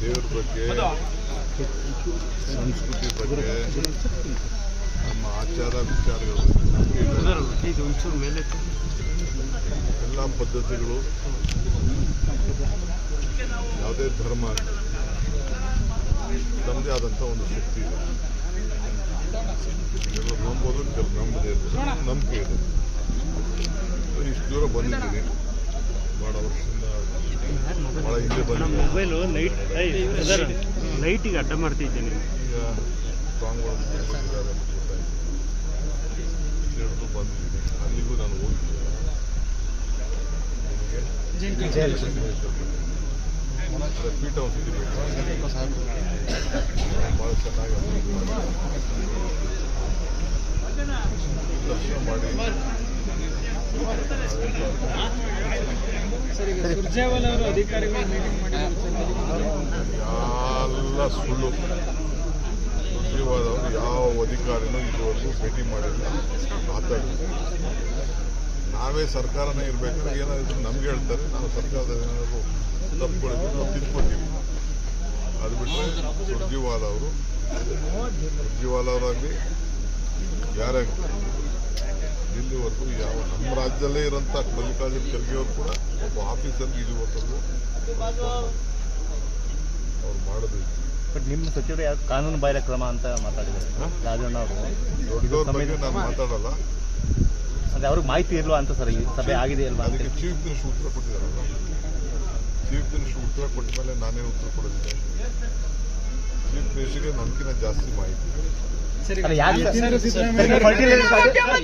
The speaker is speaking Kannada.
ದೇವ್ರ ಬಗ್ಗೆ ಸಂಸ್ಕೃತಿ ಬಗ್ಗೆ ನಮ್ಮ ಆಚಾರ ವಿಚಾರಗಳು. ಎಲ್ಲ ಪದ್ಧತಿಗಳು ಯಾವುದೇ ಧರ್ಮ ತಮ್ಮದೇ ಆದಂಥ ಒಂದು ಶಕ್ತಿ ಇದೆ ಕೆಲವರು ನಂಬೋದು ಕೆಲವು ನಂಬದೇ ಇರ್ತಾರೆ ನಂಬಿಕೆ ಇದೆ. ಇಷ್ಟು ದೂರ ಬಂದಿದ್ದೀನಿ. ಭಾಳ ವರ್ಷದಿಂದ ಭಾಳ ಹಿಂದೆ ಬಂದಿದ್ದೀನಿ. ಮೊಬೈಲು ಲೈಟ್ ಲೈಟಿಗೆ ಅಡ್ಡ ಮಾಡ್ತಿದ್ದೀನಿ. ಈಗ ಗೊತ್ತಾಯ್ತು ಬಂದಿದ್ದೀನಿ. ಅಲ್ಲಿಗೂ ನಾನು ಹೋಗಿದ್ದೆ ಪೀಠ ಒಂದು ಎಲ್ಲ ಸುಳ್ಳು. ಸುಗ್ರೀವಾದವರು ಯಾವ ಅಧಿಕಾರಿನೂ ಇದುವರೆಗೂ ಭೇಟಿ ಮಾಡಿಲ್ಲ. ಮಾತಾಡಿಲ್ಲ ನಾವೇ ಸರ್ಕಾರನೇ ಇರಬೇಕಾದ್ರೆ ಏನಾದರೂ ನಮ್ಗೆ ಹೇಳ್ತಾರೆ. ನಾವು ಸರ್ಕಾರದ ಏನಾದರೂ ತಪ್ಪು ನಾವು ತಿದ್ಕೊತೀವಿ. ಅದು ಬಿಟ್ಟರೆ ಸುರ್ಜಿವಾಲ ಅವರು. ಸುರ್ಜಿವಾಲ ಅವರಾಗಲಿ ಯಾರೇ ಇಲ್ಲಿವರೆಗೂ ಯಾವ ನಮ್ಮ ರಾಜ್ಯದಲ್ಲೇ ಇರೋಂಥ ಮಲ್ಲಿಕಾರ್ಜುನ ಖರ್ಗೆ ಅವರು ಕೂಡ ಒಬ್ಬ ಆಫೀಸರ್ಗೆ ಇಲ್ಲಿವರೆಗೂ ಅವ್ರು ಮಾಡಬೇಕು. ಬಟ್ ನಿಮ್ಮ ಸಚಿವರು ಯಾವ ಕಾನೂನು ಬಾಹಿರ ಕ್ರಮ ಅಂತ ಮಾತಾಡಿದ್ದಾರೆ. ರಾಜಣ್ಣ ಅವರು. ನಾನು ಮಾತಾಡಲ್ಲ. ಅವ್ರಿಗೆ ಮಾಹಿತಿ ಇಲ್ವಾ ಅಂತ ಸರ್ ಈ ಸಭೆ ಆಗಿದೆ ಅಲ್ವಾ ಅದಕ್ಕೆ ಚೀಫ್ ಮಿನಿಸ್ಟರ್ ಉತ್ತರ ಕೊಟ್ಟಿದ್ದಾರಲ್ಲ. ಚೀಫ್ ಮಿನಿಸ್ಟರ್ ಉತ್ತರ ಕೊಟ್ಟ ಮೇಲೆ ನಾನೇ ಉತ್ತರ ಕೊಡೋದಿದೆ ಚೀಫ್ ಮಿನಿಸ್ಟರ್ಗೆ ನನಗಿನ ಜಾಸ್ತಿ ಮಾಹಿತಿ